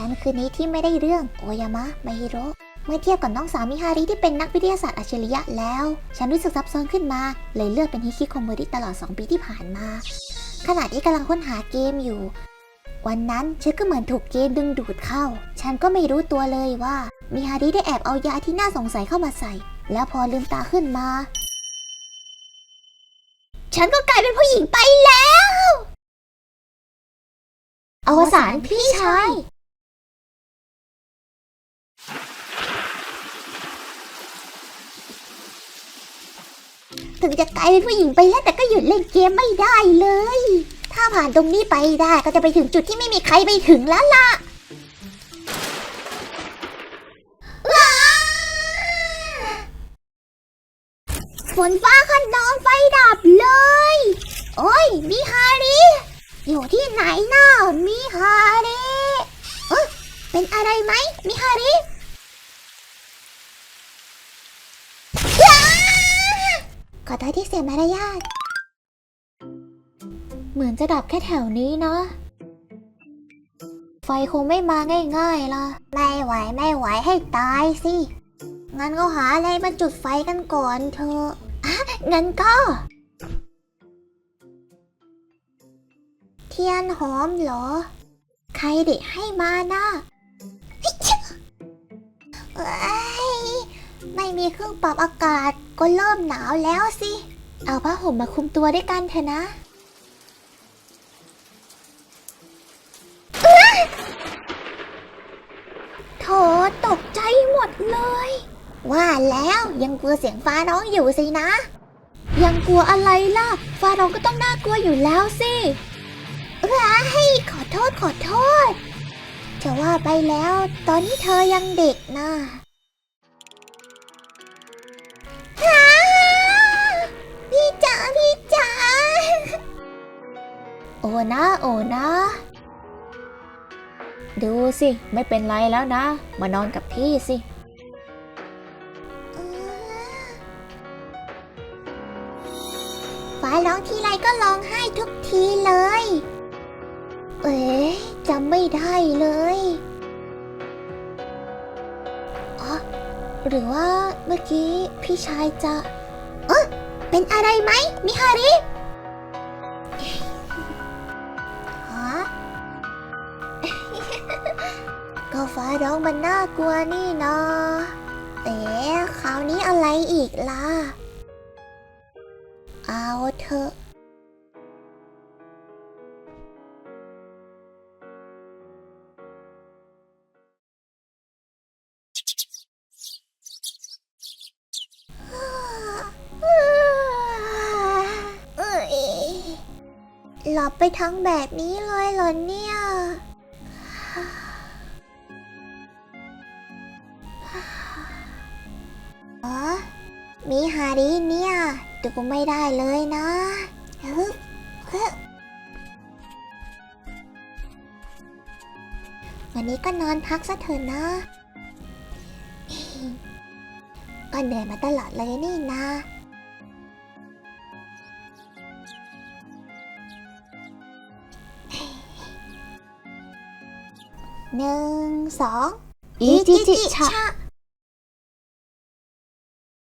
นั่นคือนี้ที่ไม่ได้เรื่องโอยามะไมฮิโรเมื่อเทียบกับน้องสาวมิฮาริที่เป็นนักวิทยาศาสตร์อัจฉริยะแล้ว ฉันรู้สึกซับซ้อนขึ้นมา เลยเลือกเป็นฮิคิโคโมริตลอด 2 ปีที่ผ่านมา ขณะที่กำลังค้นหาเกมอยู่ วันนั้นฉันก็เหมือนถูกเกมดึงดูดเข้า ฉันก็ไม่รู้ตัวเลยว่ามิฮาริได้แอบเอายาที่น่าสงสัยเข้ามาใส่ แล้วพอลืมตาขึ้นมา ฉันก็กลายเป็นผู้หญิงไปแล้ว อวสานพี่ชาย ถึงจะกลายเป็นผู้หญิงไปแล้วแต่ก็หยุดเล่นเกมไม่ได้เลย ถ้าผ่านตรงนี้ไปได้ก็จะไปถึงจุดที่ไม่มีใครไปถึงแล้วล่ะฝนฟ้าขนองไฟดับเลย โอ้ยมิฮาริอยู่ที่ไหนน่ะมิฮาริเอ๊ะเป็นอะไรไหมมิฮาริอ้า ขอโทษที่เสียมารยาท เหมือนจะดับแค่แถวนี้นะ ไฟคงไม่มาง่ายๆล่ะ ไม่ไหวไม่ไหวให้ตายสิ งั้นก็หาอะไรมาจุดไฟกันก่อนเถอะอะงั้นก็ เทียนหอมเหรอ ใครเด็กให้มานะเอ้ย มีเครื่องปรับอากาศก็เริ่มหนาวแล้วสิ เอาผ้าห่มมาคุมตัวด้วยกันเถอะนะโถตกใจหมดเลย ว่าแล้วยังกลัวเสียงฟ้าร้องอยู่สินะ ยังกลัวอะไรล่ะ ฟ้าร้องก็ต้องน่ากลัวอยู่แล้วสิเอ้ยขอโทษขอโทษ จะว่าไปแล้ว ตอนนี้เธอยังเด็กนะ พี่จ๋าพี่จ๋าโอ้นะโอ้นะ ดูสิ ไม่เป็นไรแล้วนะ มานอนกับพี่สิฟ้าร้องทีไรก็ร้องไห้ทุกทีเลย เอ๊ะจำไม่ได้เลย หรือว่าเมื่อกี้พี่ชายจะเอะเป็นอะไรไหมมิฮาริฮะก็ฟ้าร้องมันน่ากลัวนี่นะเอ๊ะคราวนี้อะไรอีกล่ะ เอาเถอะ หลับไปทั้งแบบนี้เลยเหรอเนี่ย อ๋อ มีฮาริเนี่ยดูไม่ได้เลยนะวันนี้ก็นอนพักซะเถอะนะ ก็เหนื่อยมาตลอดเลยนี่นะ หนึ่งสองอีจิจิชะ